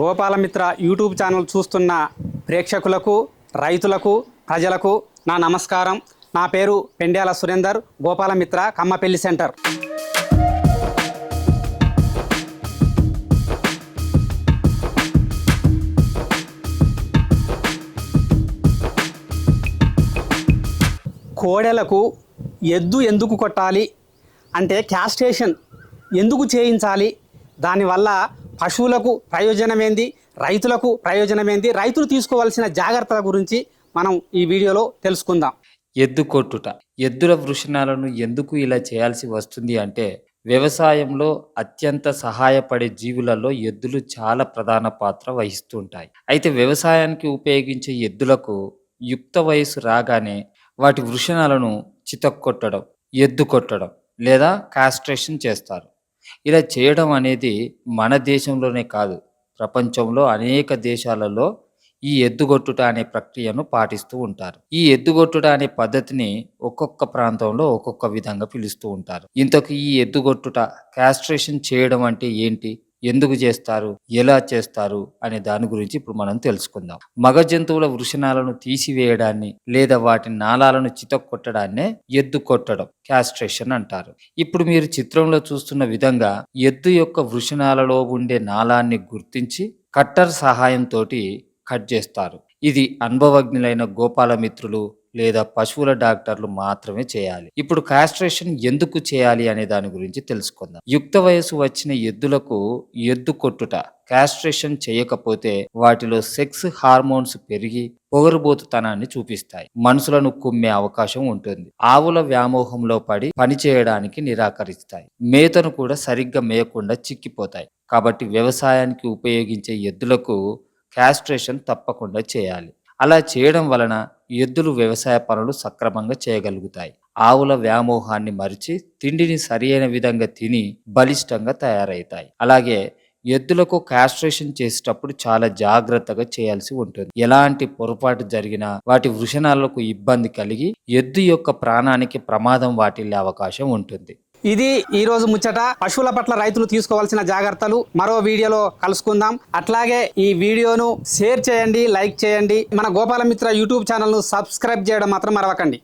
Gopalamitra YouTube channel చూస్తున్న ప్రేక్షకులకు రైతులకు ప్రజలకు నా నమస్కారం. నా పేరు పెండ్యాల సురేందర్ గోపాలమిత్ర కమ్మపెల్లి సెంటర్. కోడెలకు ఎద్దు ఎందుకు కొట్టాలి? అంటే క్యాస్టేషన్ ఎందుకు చేయించాలి? దానివల్ల పశువులకు ప్రయోజనమేంది? రైతులకు ప్రయోజనమేంది? రైతులు తీసుకోవాల్సిన జాగ్రత్తల గురించి మనం ఈ వీడియోలో తెలుసుకుందాం. ఎద్దు కొట్టుట. ఎద్దుల వృషణాలను ఎందుకు ఇలా చేయాల్సి వస్తుంది అంటే వ్యవసాయంలో అత్యంత సహాయపడే జీవులలో ఎద్దులు చాలా ప్రధాన పాత్ర వహిస్తుంటాయి. అయితే వ్యవసాయానికి ఉపయోగించే ఎద్దులకు యుక్త వయసు రాగానే వాటి వృషణాలను చితక్కొట్టడం ఎద్దు కొట్టడం లేదా కాస్ట్రేషన్ చేస్తారు. ఇలా చేయడం అనేది మన దేశంలోనే కాదు ప్రపంచంలో అనేక దేశాలలో ఈ ఎద్దుగొట్టుట అనే ప్రక్రియను పాటిస్తూ ఉంటారు. ఈ ఎద్దుగొట్టుట అనే పద్ధతిని ఒక్కొక్క ప్రాంతంలో ఒక్కొక్క విధంగా పిలుస్తూ ఉంటారు. ఇంతకు ఈ ఎద్దుగొట్టుట క్యాస్ట్రేషన్ చేయడం అంటే ఏంటి? ఎందుకు చేస్తారు? ఎలా చేస్తారు? అనే దాని గురించి ఇప్పుడు మనం తెలుసుకుందాం. మగ జంతువుల వృషణాలను తీసివేయడాన్ని లేదా వాటి నాళాలను చితక్కొట్టడాన్నే ఎద్దు కొట్టడం క్యాస్ట్రేషన్ అంటారు. ఇప్పుడు మీరు చిత్రంలో చూస్తున్న విధంగా ఎద్దు యొక్క వృషణాలలో ఉండే నాళాన్ని గుర్తించి కట్టర్ సహాయంతో కట్ చేస్తారు. ఇది అనుభవజ్ఞులైన గోపాల మిత్రులు లేదా పశువుల డాక్టర్లు మాత్రమే చేయాలి. ఇప్పుడు కాస్ట్రేషన్ ఎందుకు చేయాలి అనే దాని గురించి తెలుసుకుందాం. యుక్త వయసు వచ్చిన ఎద్దులకు ఎద్దు కొట్టుట కాస్ట్రేషన్ చేయకపోతే వాటిలో సెక్స్ హార్మోన్స్ పెరిగి పొగరుబోతుతనాన్ని చూపిస్తాయి. మనుషులను కుమ్మే అవకాశం ఉంటుంది. ఆవుల వ్యామోహంలో పడి పని చేయడానికి నిరాకరిస్తాయి. మేతను కూడా సరిగ్గా మేయకుండా చిక్కిపోతాయి. కాబట్టి వ్యవసాయానికి ఉపయోగించే ఎద్దులకు కాస్ట్రేషన్ తప్పకుండా చేయాలి. అలా చేయడం వలన ఎద్దులు వ్యవసాయ పనులు సక్రమంగా చేయగలుగుతాయి. ఆవుల వ్యామోహాన్ని మరిచి తిండిని సరియైన విధంగా తిని బలిష్టంగా తయారవుతాయి అలాగే ఎద్దులకు కాస్ట్రేషన్ చేసేటప్పుడు చాలా జాగ్రత్తగా చేయాల్సి ఉంటుంది. ఎలాంటి పొరపాటు జరిగినా వాటి వృషణాలకు ఇబ్బంది కలిగి ఎద్దు యొక్క ప్రాణానికి ప్రమాదం వాటిల్లే అవకాశం ఉంటుంది. ఇది ఈ రోజు ముచ్చట. పశువుల పట్ల రైతులు తీసుకోవాల్సిన జాగ్రత్తలు మరో వీడియోలో కలుసుకుందాం. అట్లాగే ఈ వీడియోను షేర్ చేయండి లైక్ చేయండి. మన గోపాలమిత్ర యూట్యూబ్ ఛానల్ను సబ్స్క్రైబ్ చేయడం మాత్రం మరవకండి.